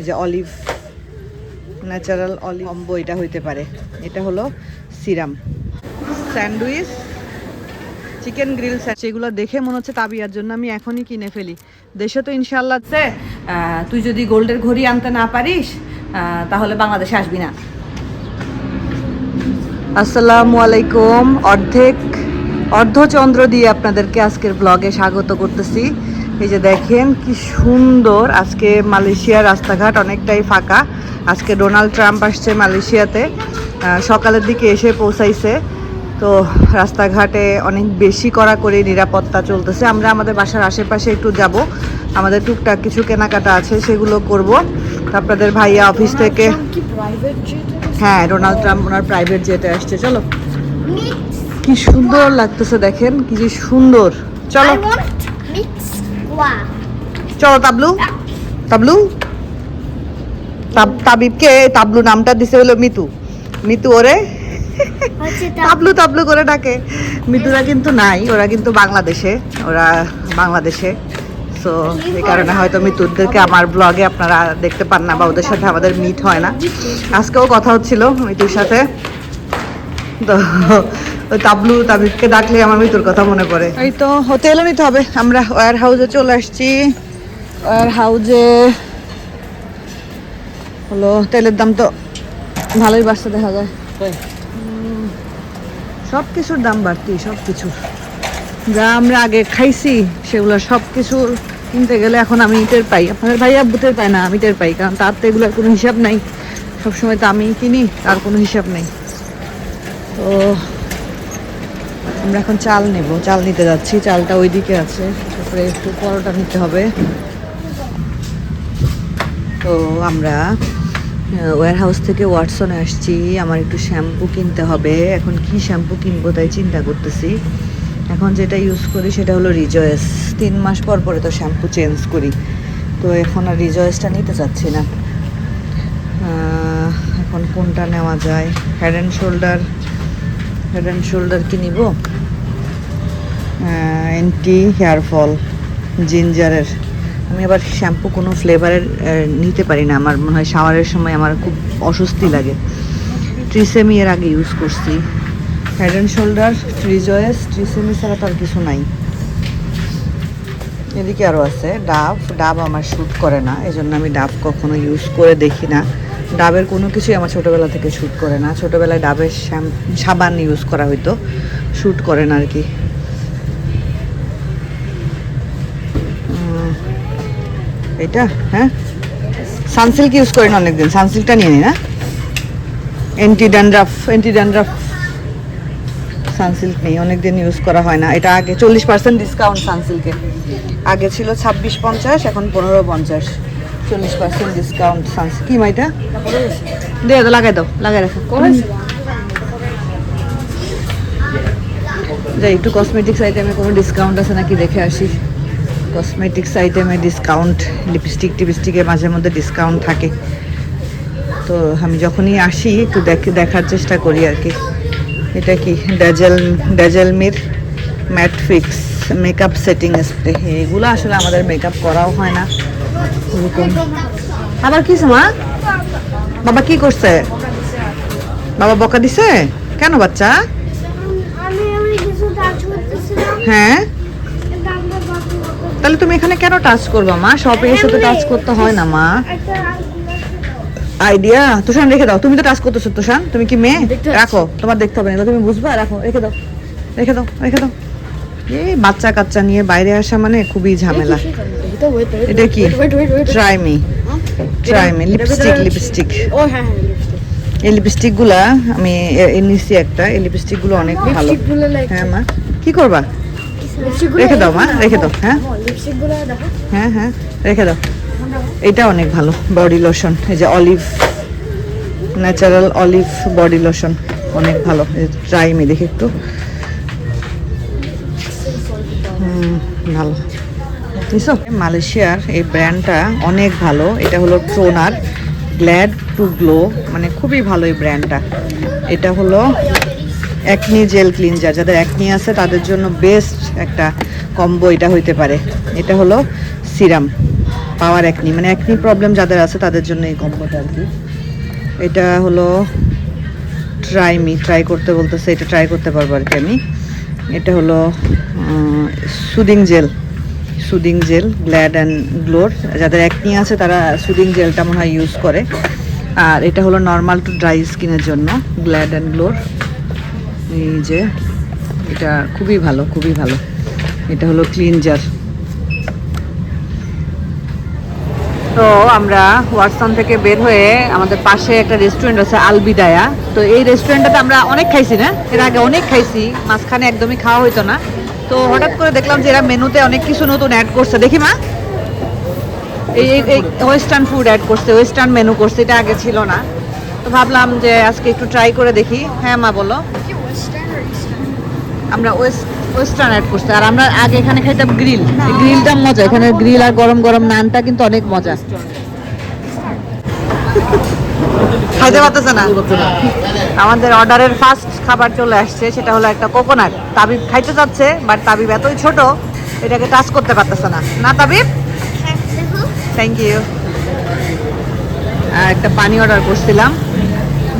এই যে olive, natural olive combo, এটা হইতে পারে। এটা হলো সিরাম। স্যান্ডউইচ, চিকেন গ্রিল সেগুলো দেখে মনে হচ্ছে তাবিয়ার জন্য আমি এখনই কিনে ফেলি। দেশে তো ইনশাল্লাহ তুই যদি গোল্ডের ঘড়ি আনতে না পারিস তাহলে বাংলাদেশে আসবি না। আসসালামু আলাইকুম। অর্ধেক অর্ধচন্দ্র দিয়ে আপনাদেরকে আজকের ব্লগে স্বাগত করতেছি। এই যে দেখেন কি সুন্দর। আজকে মালয়েশিয়ার রাস্তাঘাট অনেকটাই ফাঁকা। আজকে ডোনাল্ড ট্রাম্প আসছে মালয়েশিয়াতে। সকালের দিকে এসে পৌঁছাইছে। তো রাস্তাঘাটে অনেক বেশি করা করে নিরাপত্তা চলতেছে। আমরা আমাদের বাসার আশেপাশে একটু যাব। আমাদের টুকটাক কিছু কেনাকাটা আছে সেগুলো করব। আপনাদের ভাইয়া অফিস থেকে হ্যাঁ ডোনাল্ড ট্রাম্প ওনার প্রাইভেট জেটে আসছে। চলো। কি সুন্দর লাগতেছে দেখেন কি যে সুন্দর। চলো। চলো তাবলু। তাবলু? তাবিবকে তাবলু নামটা দিছে হলো মিতু। মিতু ওরে। তাবলু তাবলু করে ডাকে। মিতুরা কিন্তু নাই ওরা কিন্তু বাংলাদেশে। ওরা বাংলাদেশে। সো এই কারণে হয়তো মিতুরদেরকে আমার ব্লগে আপনারা দেখতে পান না বা ওদের সাথে আমাদের মিট হয় না। আজকেও কথা হচ্ছিল মিতুর সাথে। তো ওই তাবলু তাবিবকে ডাকলে আমার মিতুর কথা মনে পড়ে। এই তো হোটেলও নিতে হবে। আমরা ওয়ার হাউসে চলে আসছি। ওয়ার হাউসে হলো তেলের দাম তো ভালোই বাড়ছে দেখা যায়। সব কিছুর দাম বাড়তি সব কিছুর যা আমরা আগে খাইছি সেগুলো সব কিছুর কিনতে গেলে এখন আমি টের পাই। আপনাদের ভাই আব্বু টের পায় না আমি টের পাই কারণ তার তো এগুলোর কোনো হিসাব নাই। সবসময় তো আমি কিনি তার কোনো হিসাব নেই। তো আমরা এখন চাল নেব। চাল নিতে যাচ্ছি। চালটা ওইদিকে আছে। তারপরে একটু পরোটা নিতে হবে। তো আমরা ওয়ার হাউস থেকে ওয়াটসনে আসছি। আমার একটু শ্যাম্পু কিনতে হবে। এখন কি শ্যাম্পু কিনবো তাই চিন্তা করতেছি। এখন যেটা ইউজ করি সেটা হলো রিজয়েস তিন মাস পর পরে তো শ্যাম্পু চেঞ্জ করি। তো এখন আর রিজয়েসটা নিতে চাচ্ছি না। এখন কোনটা নেওয়া যায়? Head and Shoulder Head and Shoulder কি নিব? অ্যান্টি হেয়ার ফল জিঞ্জারের আমি আবার শ্যাম্পু কোনো ফ্লেভারের নিতে পারি না। আমার মনে হয় শাওয়ারের সময় আমার খুব অস্বস্তি লাগে। ট্রিসেমি এর আগে ইউজ করছি। হেড অ্যান্ড শোল্ডার ট্রিজয়েস ট্রিসেমি ছাড়া তো আর কিছু নাই। এদিকে আরও আছে, ডাব। ডাব আমার শ্যুট করে না এই জন্য আমি ডাব কখনো ইউজ করে দেখি না। ডাবের কোনো কিছুই আমার ছোটোবেলা থেকে শ্যুট করে না। ছোটোবেলায় ডাবের সাবান ইউজ করা হইতো। শ্যুট করে না আর কি এটা হ্যাঁ? সানসিল্ক ইউজ করেন অনেকদিন। সানসিল্কটা নিয়ে নি না? Anti dandruff anti dandruff Sunsilk নেই অনেকদিন ইউজ করা হয় না। এটা আগে চল্লিশ পার্সেন্ট ডিসকাউন্ট সানসিল্কে আগে ছিল ছাব্বিশ পঞ্চাশ, এখন পনেরো পঞ্চাশ। চল্লিশ পার্সেন্ট ডিসকাউন্ট সানসিল্ক কি মা এটা দে দাও লাগাই দাও লাগাই রাখো। যাই একটু কসমেটিক্স আইটেমে কোনো ডিসকাউন্ট আছে নাকি দেখে আসি। কসমেটিক্স আইটেমে ডিসকাউন্ট লিপস্টিক টিপস্টিকে মাঝে মধ্যে ডিসকাউন্ট থাকে। তো আমি যখনই আসি একটু দেখে দেখার চেষ্টা করি আর কি। এটা কি? Dazzle ড্যাজেলমির matte fix makeup setting spray এগুলো আসলে আমাদের মেকআপ করাও হয় না। আবার কি মা? বাবা কি করছে? বাবা বকা দিছে? কেন বাচ্চা? হ্যাঁ? তাহলে তুমি এখানে কেন টাচ করবা মা? শপে এসে তো টাচ করতে হয় না মা। আইডিয়া তোষান রেখে দাও। তুমি তো টাচ করতেছো তোষান তুমি কি মেয়ে? রাখো তোমার দেখতে হবে না। তুমি বুঝবা? রাখো রেখে দাও। রেখে দাও রেখে দাও। এই বাচ্চা কাচ্চা নিয়ে বাইরে আসা মানে খুবই ঝামেলা। এটা ওয়েট ওয়েট এটা কি? Wait wait wait try me try me lipstick lipstick ও হ্যাঁ হ্যাঁ লিপস্টিক এই লিপস্টিকগুলা আমি এ- এ একটা। এই লিপস্টিকগুলো অনেক ভালো। হ্যাঁ মা। কি করবা? রেখে দাও মা। রেখে দাও হ্যাঁ? দেখো। হ্যাঁ হ্যাঁ। রেখে দাও। এটা অনেক ভালো বডি লোশন এই যে olive natural olive body lotion অনেক ভালো। ট্রাই মি দেখি একটু। হুম, ভালো। বুঝছ? মালয়েশিয়ার এই ব্র্যান্ডটা অনেক ভালো। এটা হলো টোনার গ্ল্যাড টু গ্লো মানে খুবই ভালো এই ব্র্যান্ডটা এটা হলো অ্যাকনি জেল ক্লিনজার যাদের অ্যাকনি আছে, তাদের জন্য বেস্ট একটা কম্বো এটা হইতে পারে। এটা হলো সিরাম পাওয়ার একনি মানে একনি প্রবলেম যাদের আছে, তাদের জন্য এই কম্বোটা আর কি। এটা হলো ট্রাই মি ট্রাই করতে বলতেছে, এটা ট্রাই করতে পারব আর কি আমি। এটা হলো soothing gel soothing gel glad and গ্লোর যাদের একনি আছে, তারা সুদিং জেলটা মনে হয় ইউজ করে। আর এটা হলো নর্মাল টু ড্রাই স্কিনের জন্য গ্ল্যাড অ্যান্ড গ্লোর এই যে, এটা খুবই ভালো খুবই ভালো। এটা হলো ক্লিনজার তো আমরা ওয়াটসন থেকে বের হয়ে আমাদের পাশে একটা রেস্টুরেন্ট আছে আলবিদায়া তো এই রেস্টুরেন্টটাতে আমরা অনেক খাইছি না? এর আগে অনেক খাইছি, মাঝখানে একদমই খাওয়া হইতো না। তো হঠাৎ করে দেখলাম যে এরা মেনুতে অনেক কিছু নতুন অ্যাড করছে। দেখি মা। এই এই- ওয়েস্টার্ন ফুড অ্যাড করছে ওয়েস্টার্ন মেনু করছে এটা আগে ছিল না। তো ভাবলাম যে আজকে একটু ট্রাই করে দেখি। হ্যাঁ মা বলো। আমরা ওয়েস্ট ওয়েস্টার্ন অ্যাড করছে। আর আমরা আগে এখানে খাইতাম গ্রিল গ্রিলটা মজা এখানে গ্রিল আর গরম গরম নানটা কিন্তু অনেক মজা। খাইতে পারতেছে না। আমাদের অর্ডারের ফার্স্ট খাবার চলে আসছে, সেটা হলো একটা কোকোনাট তাবিব খাইতে চাচ্ছে বাট তাবিব এতই ছোট, এটাকে টাচ করতে পারতেছে না। না, তাবিব? থ্যাংক ইউ একটা পানি অর্ডার করছিলাম।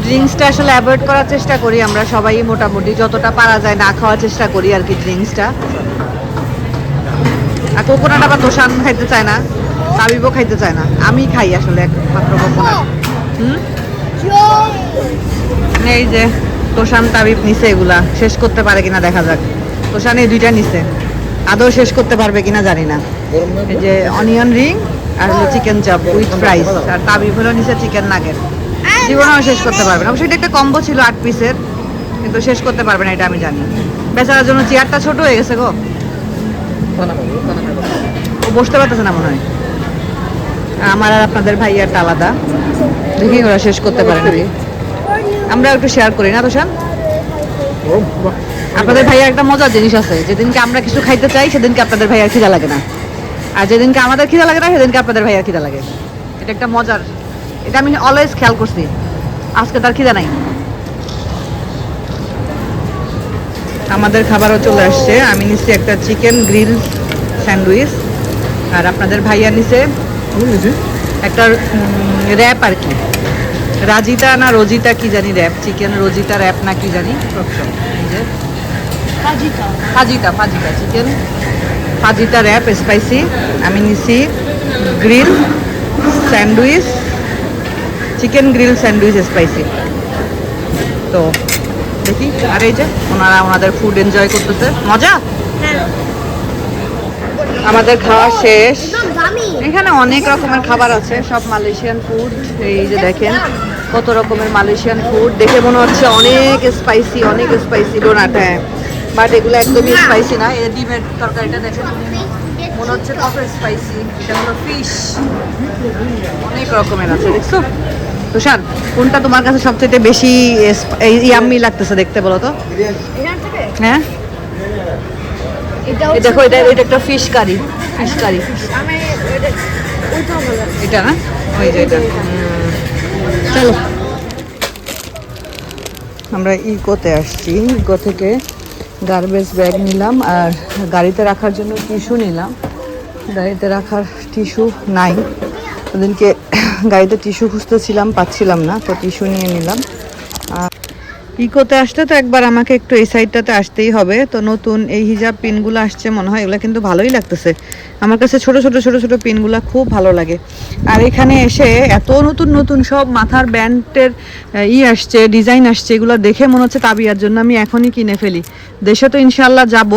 ড্রিঙ্কসটা আসলে অ্যাভয়েড করার চেষ্টা করি, আমরা সবাই মোটামুটি যতটা পারা যায় না খাওয়ার চেষ্টা করি আর কি ড্রিঙ্কসটা আর কোকোনাট আবার তোষান খাইতে চায় না, তাবিবও খাইতে চায় না। আমি খাই আসলে একমাত্র কোকোনাট এই যে, তোষান তাবিব নিছে এগুলা। শেষ করতে পারে কিনা দেখা যাক। তোষান এই দুইটা নিছে। আদৌ শেষ করতে পারবে কিনা জানি না। এই যে অনিয়ন রিং আর হলো চিকেন চাপ উইথ ফ্রাইস। আর তাবিব হলো নিচে চিকেন নাগেট। জীবনেও শেষ করতে পারবে না। অবশ্যই একটা কম্বো ছিল আট পিসের, কিন্তু শেষ করতে পারবে না, এটা আমি জানি। বেচারার জন্য চেয়ারটা ছোট হয়ে গেছে গো। ও বসতে পারতেছে না মনে হয়। আমার আর আপনাদের ভাইয়ারটা আলাদা। দেখি ওরা শেষ করতে পারে নাকি? আমরা একটু শেয়ার করি, না তোষান আপনাদের ভাইয়া একটা মজার জিনিস আছে, যেদিনকে আমরা কিছু খাইতে চাই, সেদিনকে আপনাদের ভাইয়ার খিদা লাগে না। আর যেদিনকে আমাদের খিদা লাগে না, সেদিনকে আপনাদের ভাইয়ার খিদা লাগে। এটা একটা মজার, এটা আমি অলওয়েজ খেয়াল করছি। আজকে তার খিদা নাই। আমাদের খাবারও চলে আসছে। আমি নিচ্ছি একটা চিকেন গ্রিল স্যান্ডউইচ আর আপনাদের ভাইয়া নিছে একটা র্যাপ আর কি। রাজিতা না রজিতা কি জানি র্যাপ চিকেন রজিতা র্যাপ না কি জানি fajita. Fajita chicken. Fajita wrap spicy আমি নিছি grill sandwich chicken grill sandwich spicy তো দেখি আর এই যে ওনারা ওনাদের ফুড এনজয় করতেছে। মজা? আমাদের খাওয়া শেষ। এখানে অনেক রকমের খাবার আছে সব মালয়েশিয়ান ফুড এই যে দেখেন কত রকমের মালয়েশিয়ান ফুড দেখে মনে হচ্ছে অনেক স্পাইসি অনেক স্পাইসি ডোনাট হ্যাঁ বাট এগুলো একদমই স্পাইসি না। এই ডিমের তরকারিটা দেখেন মনে হচ্ছে কত স্পাইসি এটা হলো ফিশ অনেক রকমের আছে দেখছ? তুষার কোনটা তোমার কাছে সবচেয়ে বেশি ইয়াম্মি লাগতেছে দেখতে বলো তো? হ্যাঁ? দেখো, এটা এটা একটা ফিশ কারি ফিশ কারি এটা না? ওই যে এটা। চলো। আমরা ইকোতে আসছি। ইকো থেকে গার্বেজ ব্যাগ নিলাম আর গাড়িতে রাখার জন্য টিস্যু নিলাম। গাড়িতে রাখার টিস্যু নাই। ওদিনকে গাড়িতে টিস্যু খুঁজতেছিলাম, পাচ্ছিলাম না, তো টিস্যু নিয়ে নিলাম। ইকোতে আসলে তো একবার আমাকে একটু এই সাইডটাতে আসতেই হবে। তো নতুন এই হিজাব পিনগুলো আসছে মনে হয়, এগুলো কিন্তু ভালোই লাগতেছে। আমার কাছে ছোট ছোট ছোট ছোট পিনগুলো খুব ভালো লাগে। আর এখানে এসে এত নতুন নতুন সব মাথার ব্যান্ডের ই আসছে, ডিজাইন আসছে, এগুলো দেখে মনে হচ্ছে তাবিয়ার জন্য আমি এখনই কিনে ফেলি। দেশে তো ইনশাল্লাহ যাব।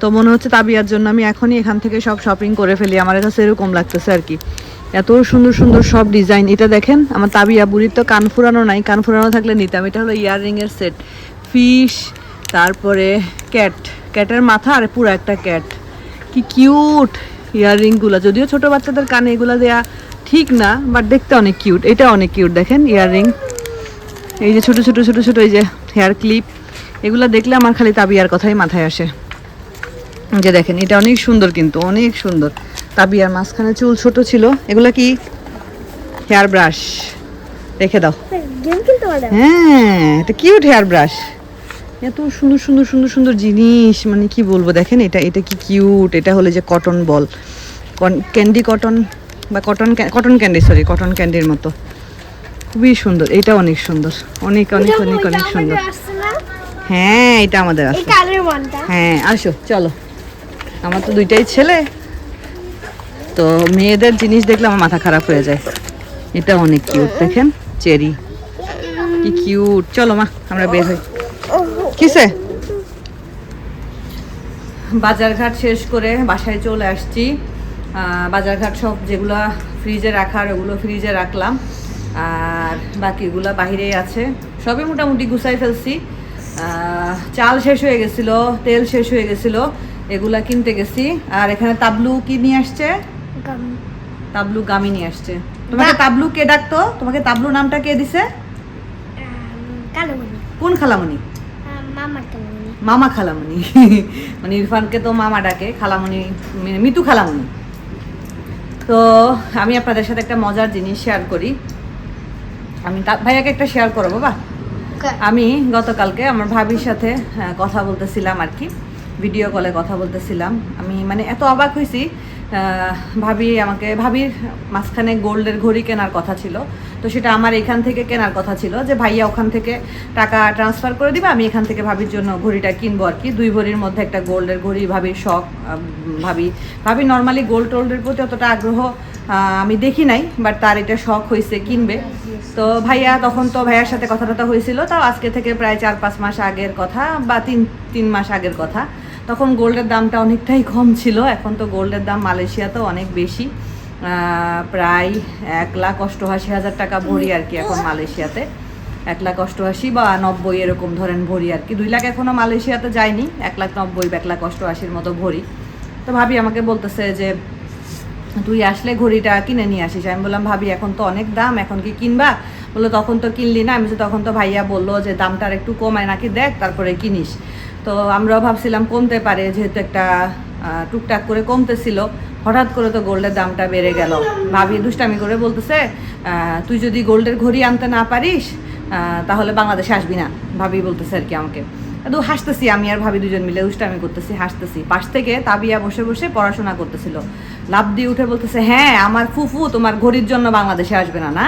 তো মনে হচ্ছে তাবিয়ার জন্য আমি এখনই এখান থেকে সব শপিং করে ফেলি। আমার কাছে এরকম লাগতেছে আর কি। এত সুন্দর সুন্দর সব ডিজাইন এটা দেখেন, আমার তাবিয়া বুড়ির তো কান ফুরানো নাই। কান ফুরানো থাকলে নিতাম। এটা হলো ইয়াররিং এর সেট ফিশ তারপরে ক্যাট ক্যাটের মাথা আর পুরো একটা ক্যাট কি কিউট ইয়াররিংগুলো যদিও ছোট বাচ্চাদের কানে এগুলো দেয়া ঠিক না বাট দেখতে অনেক কিউট এটা অনেক কিউট দেখেন ইয়াররিং এই যে ছোট ছোট ছোট ছোট, এই যে হেয়ার ক্লিপ এগুলো দেখলে আমার খালি তাবিয়ার কথাই মাথায় আসে। যে দেখেন এটা অনেক সুন্দর কিন্তু অনেক সুন্দর। তাবিয়ার মাঝখানে চুল ছোট ছিল এগুলো কি? হেয়ার ব্রাশ রেখে দাও। হ্যাঁ এটা কিউট হেয়ার ব্রাশ এত সুন্দর সুন্দর সুন্দর সুন্দর জিনিস মানে কি বলব দেখেন এটা এটা কি কিউট এটা হলো যে কটন বল ক্যান্ডি কটন বা cotton cotton candy sorry cotton ক্যান্ডির মতো। খুবই সুন্দর এটা অনেক সুন্দর। অনেক অনেক অনেক অনেক সুন্দর? হ্যাঁ এটা আমাদের আছে হ্যাঁ আসো চলো। আমার তো দুইটাই ছেলে। তো মেয়েদের জিনিস দেখলে আমার মাথা খারাপ হয়ে যায়। এটা অনেক কিউট দেখেন? চেরি। কি কিউট চলো মা, আমরা বের হই। কিসে? বাজারঘাট শেষ করে বাসায় চলে আসছি। বাজারঘাট সব যেগুলো ফ্রিজে রাখার, ওগুলো ফ্রিজে রাখলাম। আর বাকিগুলো বাইরেই আছে। সবই মোটামুটি গুছাই ফেলছি। চাল শেষ হয়ে গেছিল, তেল শেষ হয়ে গেছিল। এগুলা কিনতে গেছি। আর এখানে তাবলু কি নিয়ে আসছে? তাবলু গামি নিয়ে আসছে। তোমাকে তাবলু কে ডাকতো? তোমাকে তাবলু নামটা কে দিছে? কোন খালামণি? মামা খালামণি। মানে ইরফানকে তো মামা ডাকে খালামণি মানে মিতু খালামণি। তো আমি আপনাদের সাথে একটা মজার জিনিস শেয়ার করি। আমি ভাইয়াকে একটা শেয়ার করো বাবা আমি গতকালকে আমার ভাবির সাথে কথা বলতেছিলাম আর কি। ভিডিও কলে কথা বলতেছিলাম। আমি মানে এত অবাক হয়েছি ভাবি আমাকে, ভাবির মাঝখানে গোল্ডের ঘড়ি কেনার কথা ছিল। তো সেটা আমার এখান থেকে কেনার কথা ছিল যে, ভাইয়া, ওখান থেকে টাকা ট্রান্সফার করে দিবে, আমি এখান থেকে ভাবির জন্য ঘড়িটা কিনবো আর কি দুই ভরির মধ্যে একটা গোল্ডের ঘড়ি, ভাবির শখ ভাবি ভাবি নর্মালি গোল্ড টোল্ডের প্রতি অতটা আগ্রহ আমি দেখি নাই বাট তার এটা শখ হয়েছে কিনবে। তো ভাইয়া, তখন তো ভাইয়ার সাথে কথা টথা হয়েছিল তাও আজকে থেকে প্রায় চার পাঁচ মাস আগের কথা বা তিন তিন মাস আগের কথা। তখন গোল্ডের দামটা অনেকটাই কম ছিল। এখন তো গোল্ডের দাম মালয়েশিয়াতেও অনেক বেশি। প্রায় এক লাখ অষ্টআশি হাজার টাকা ভরি আর কি এখন মালয়েশিয়াতে। এক লাখ অষ্টআশি বা নব্বই এরকম ধরেন ভরি আর কি। দুই লাখ এখনও মালয়েশিয়াতে যায়নি। এক লাখ নব্বই বা এক লাখ অষ্টআশির মতো ভরি। তো ভাবি আমাকে বলতেছে যে, তুই আসলে ঘড়িটা কিনে নিয়ে আসিস? আমি বললাম, ভাবি, এখন তো অনেক দাম। এখন কি কিনবা? বলল তখন তো কিনলি না? আমি বলছি, তখন তো ভাইয়া বলল যে দামটা আর একটু কমায় নাকি দেখ তারপরে কিনিস। তো আমরাও ভাবছিলাম কমতে পারে যেহেতু একটা টুকটাক করে কমতেছিল হঠাৎ করে তো গোল্ডের দামটা বেড়ে গেল। ভাবি দুষ্টামি করে বলতেছে তুই যদি গোল্ডের ঘড়ি আনতে না পারিস তাহলে বাংলাদেশে আসবি না। ভাবি বলতেছে আর কি আমাকে। তো হাসতেছি আমি আর ভাবি দুজন মিলে দুষ্টামি করতেছি হাসতেছি। পাশ থেকে তাবিয়া বসে বসে পড়াশোনা করতেছিল। লাভ দিয়ে উঠে বলতেছে হ্যাঁ আমার ফুফু তোমার ঘড়ির জন্য বাংলাদেশে আসবে না না?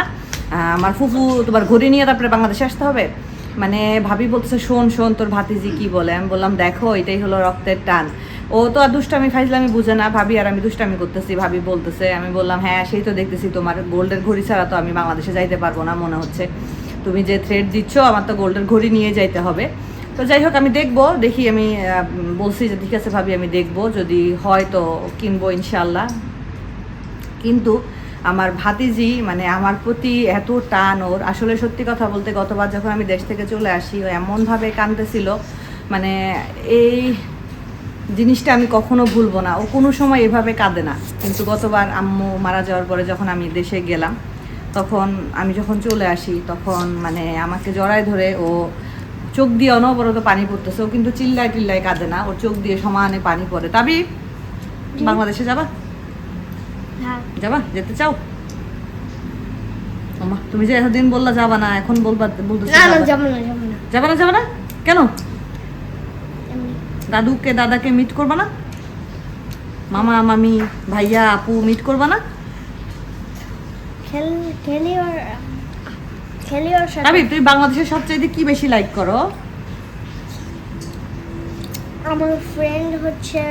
আমার ফুফু তোমার ঘড়ি নিয়ে তারপরে বাংলাদেশে আসতে হবে। মানে ভাবি বলতেছে, শোন শোন, তোর ভাতিজি কি বলে? আমি বললাম, দেখো, এটাই হলো রক্তের টান। ও তো আর দুষ্টামি ফাইজলামি বুঝে না। ভাবি আর আমি দুষ্টামি করতেছি, ভাবি বলতেছে। আমি বললাম হ্যাঁ সেই তো দেখতেছি তোমার গোল্ডের ঘড়ি ছাড়া তো আমি বাংলাদেশে যাইতে পারব না মনে হচ্ছে। তুমি যে থ্রেড দিচ্ছ, আমার তো গোল্ডের ঘড়ি নিয়ে যাইতে হবে। তো যাই হোক, আমি দেখব, দেখি আমি বলছি যে, ঠিক আছে ভাবি, আমি দেখব। যদি হয় তো কিনবো ইনশাল্লাহ কিন্তু আমার ভাতিজি মানে আমার প্রতি এত টান ওর। আসলে সত্যি কথা বলতে গতবার যখন আমি দেশ থেকে চলে আসি ও এমনভাবে কাঁদতেছিল। মানে এই জিনিসটা আমি কখনো ভুলবো না। ও কোনো সময় এভাবে কাঁদে না। কিন্তু গতবার আম্মু মারা যাওয়ার পরে যখন আমি দেশে গেলাম তখন আমি যখন চলে আসি তখন মানে আমাকে জড়ায় ধরে ও চোখ দিয়ে অনবরত পানি পড়তেছে। ও কিন্তু চিল্লায় টিল্লায় কাঁদে না। ওর চোখ দিয়ে সমানে পানি পড়ে। তাবি বাংলাদেশে যাবা? যাবা? যেতে চাও? ওমা তুমি যে এতদিন বললা যাবা না এখন বলবা বলতেছো না না যাবা। না যাব না। যাবা না যাবা না? কেন? দাদুকে দাদাকে মিট করবা না? মামা মামি ভাইয়া আপু মিট করবা না? খেল খেলি ওর খেলি ওর সাথে আবি তুই বাংলাদেশের সবচাইতে কি বেশি লাইক করো? আমার ফ্রেন্ড হচ্ছে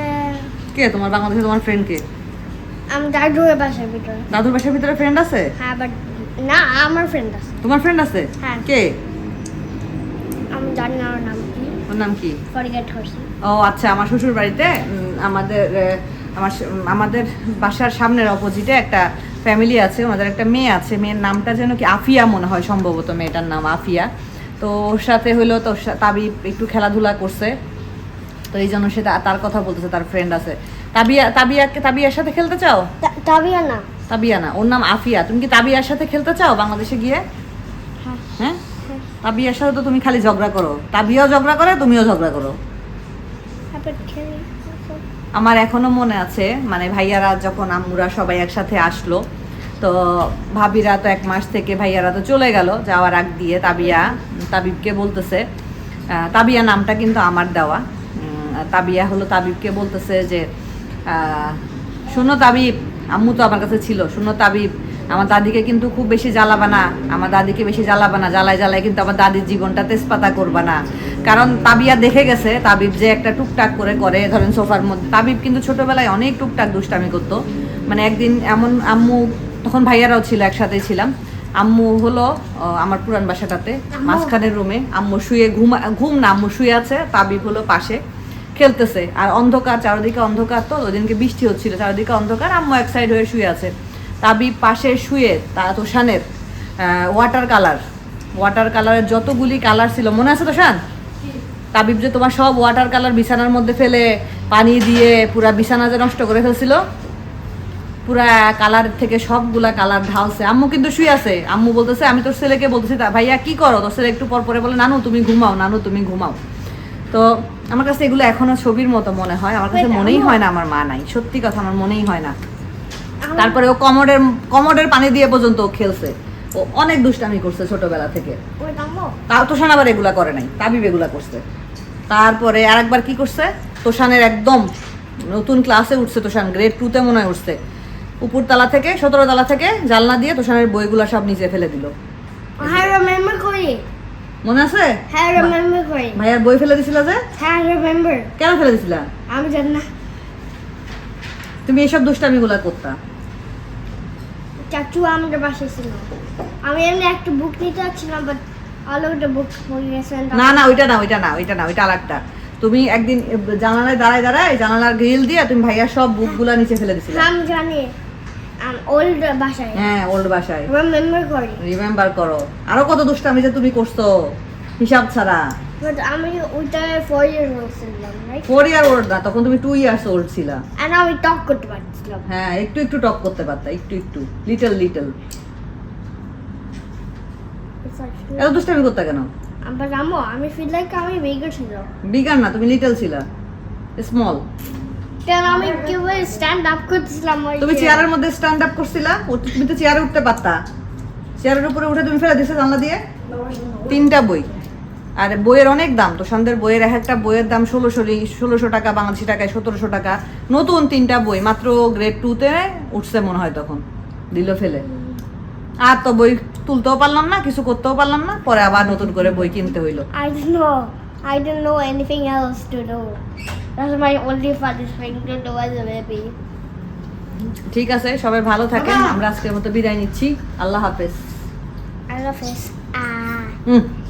কে? তোমার বাংলাদেশে তোমার ফ্রেন্ড কে? আমি দাদুর বাসার ভিতরে। দাদুর বাসার ভিতরে ফ্রেন্ড আছে? হ্যাঁ বাট না আমার ফ্রেন্ড আছে। তোমার ফ্রেন্ড আছে? হ্যাঁ। কে? আমি জানি না ওর নাম কি। ওর নাম কি? ফরগেট করছি ও আচ্ছা আমার শ্বশুর বাড়িতে আমাদের আমার আমাদের বাসার সামনের অপোজিটে একটা ফ্যামিলি আছে ওনাদের একটা মেয়ে আছে। মেয়ের নামটা যেন কি আফিয়া মনে হয় সম্ভবত মেয়েটার নাম আফিয়া। তো ওর সাথে হলো তো তাবি একটু খেলাধুলা করছে। তো এই জন্য সে তার কথা বলতেছে তার ফ্রেন্ড আছে। তাবিয়া তাবিয়াকে তাবিয়ার সাথে খেলতে চাও? তাবিয়া না। তাবিয়া না ওর নাম আফিয়া। তুমি কি তাবিয়ার সাথে খেলতে চাও বাংলাদেশে গিয়ে? হ্যাঁ। হ্যাঁ? তাবিয়ার সাথে তো তুমি খালি ঝগড়া করো। তাবিয়াও ঝগড়া করে তুমিও ঝগড়া করো। আমার এখনও মনে আছে মানে ভাইয়ারা যখন আম্মুরা সবাই একসাথে আসলো তো ভাবিরা তো এক মাস থেকে ভাইয়ারা তো চলে গেল যাওয়ার আগ দিয়ে তাবিয়া তাবিবকে বলতেছে তাবিয়া নামটা কিন্তু আমার দেওয়া। তাবিয়া হলো তাবিবকে বলতেছে যে শোনো তাবিব আম্মু তো আমার কাছে ছিল শূন্য তাবিব। আমার দাদিকে কিন্তু খুব বেশি জ্বালাবা না। আমার দাদিকে বেশি জ্বালাবা না জ্বালায় জ্বালায় কিন্তু আমার দাদির জীবনটা তেজপাতা করবা না। কারণ তাবিয়া দেখে গেছে তাবিব যে একটা টুকটাক করে করে ধরেন সোফার মধ্যে। তাবিব কিন্তু ছোটবেলায় অনেক টুকটাক দুষ্টামি করতো। মানে একদিন এমন আম্মু তখন ভাইয়ারাও ছিল একসাথে ছিলাম। আম্মু হলো আমার পুরান বাসাটাতে মাঝখানের রুমে আম্মু শুয়ে ঘুম ঘুম না আম্মু শুয়ে আছে তাবিব হলো পাশে। খেলতেছে। আর অন্ধকার, চারিদিকে অন্ধকার তো, ওদিনকে বৃষ্টি হচ্ছিল, চারিদিকে অন্ধকার, আম্মু এক সাইড হয়ে শুয়ে আছে। তাবিব পাশে শুয়ে, তা তোষানের ওয়াটার কালার ওয়াটার কালারের যতগুলি কালার ছিল, মনে আছে তোষান? তাবিব যে তোমার সব ওয়াটার কালার বিছানার মধ্যে ফেলে, পানি দিয়ে পুরা বিছানা যে নষ্ট করে ফেলছিল, পুরা কালার থেকে সবগুলা কালার ঢালছে। আম্মু কিন্তু শুয়ে আছে। আম্মু বলতেছে, আমি তোর ছেলেকে বলতেছি ভাইয়া কি করো? তোর ছেলে একটু পর পরে বলে, নানু, তুমি ঘুমাও, নানু, তুমি ঘুমাও। তো আমার কাছে এগুলো এখনও ছবির মতো মনে হয়। আমার কাছে মনেই হয় না আমার মা নাই। সত্যি কথা আমার মনেই হয় না। তারপরে ও কমোডের কমোডের পানি দিয়ে পর্যন্ত ও খেলছে। ও অনেক দুষ্টামি করছে ছোটবেলা থেকে। তাও তোষান আবার এগুলা করে নাই তাবিব এগুলা করছে। তারপরে আরেকবার কি করছে? তোষানের একদম নতুন ক্লাসে উঠছে তোষান গ্রেড টুতে মনে হয় উঠছে। উপর তালা থেকে সতেরো তালা থেকে জানলা দিয়ে তোষানের বইগুলা সব নিচে ফেলে দিল। মনে আছে? হ্যাঁ রিমেম্বার করি। ভাইয়ার বই ফেলে দিছিল যে? হ্যাঁ রিমেম্বার কেন ফেলে দিছিলা? আমি জানি না। তুমি এইসব দুষ্টামিগুলা করতা। চাচু আমাদের বাসায় ছিল। আমি এমনি একটা বুক নিতে যাচ্ছিলাম but all over the book না না ওইটা না ওইটা না ওইটা না ওইটা আরেকটা। তুমি একদিন জানালায় দাঁড়ায় দাঁড়ায় জানালার গ্রিল দিয়ে তুমি ভাইয়া সব বুকগুলা নিচে ফেলে দিছিলে। হ্যাঁ, আমি জানি। ওল্ড বাসায়। হ্যাঁ ওল্ড বাসায়। রিমেম্বার করি। রিমেম্বার করো। আরও কত দুষ্টামি যে তুমি করছ? হিসাব ছাড়া। বাট আমি ওইটা ফোর ইয়ার্স ওল্ড ছিলাম রাইট ফোর ইয়ার ওল্ড না তখন তুমি টু ইয়ার্স ওল্ড ছিলা। আর আমি টক করতে পারছিলাম। হ্যাঁ একটু একটু টক করতে পারতা একটু একটু। লিটল লিটল এত দুষ্টামি করতে কেন? আমি ফিল লাইক আমি বিগার না তুমি লিটল ছিলা। স্মল আমি কীভাবে স্ট্যান্ড আপ করতেছিলাম তুমি চেয়ারের মধ্যে স্ট্যান্ড আপ করছিলা তুমি তো চেয়ারে উঠতে পারতা। চেয়ারের উপরে উঠে তুমি ফেলে দিছো জানলা দিয়ে? তিনটা বই। আর বইয়ের অনেক দাম তো সন্ধ্যের বইয়ের এক একটা বইয়ের দাম ষোলোশো ষোলোশো টাকা বাংলাদেশি টাকায় সতেরোশো টাকা। নতুন তিনটা বই মাত্র গ্রেড টুতে উঠছে মনে হয় তখন। দিল ফেলে। আর তো বই তুলতেও পারলাম না কিছু করতেও পারলাম না পরে আবার নতুন করে বই কিনতে হইল। I don't know. Anything else to do. That's my only father's thing to do as a baby. ঠিক আছে সবাই ভালো থাকেন আমরা আজকের মতো বিদায় নিচ্ছি আল্লাহ হাফেজ আল্লাহ হাফেজ. Ah.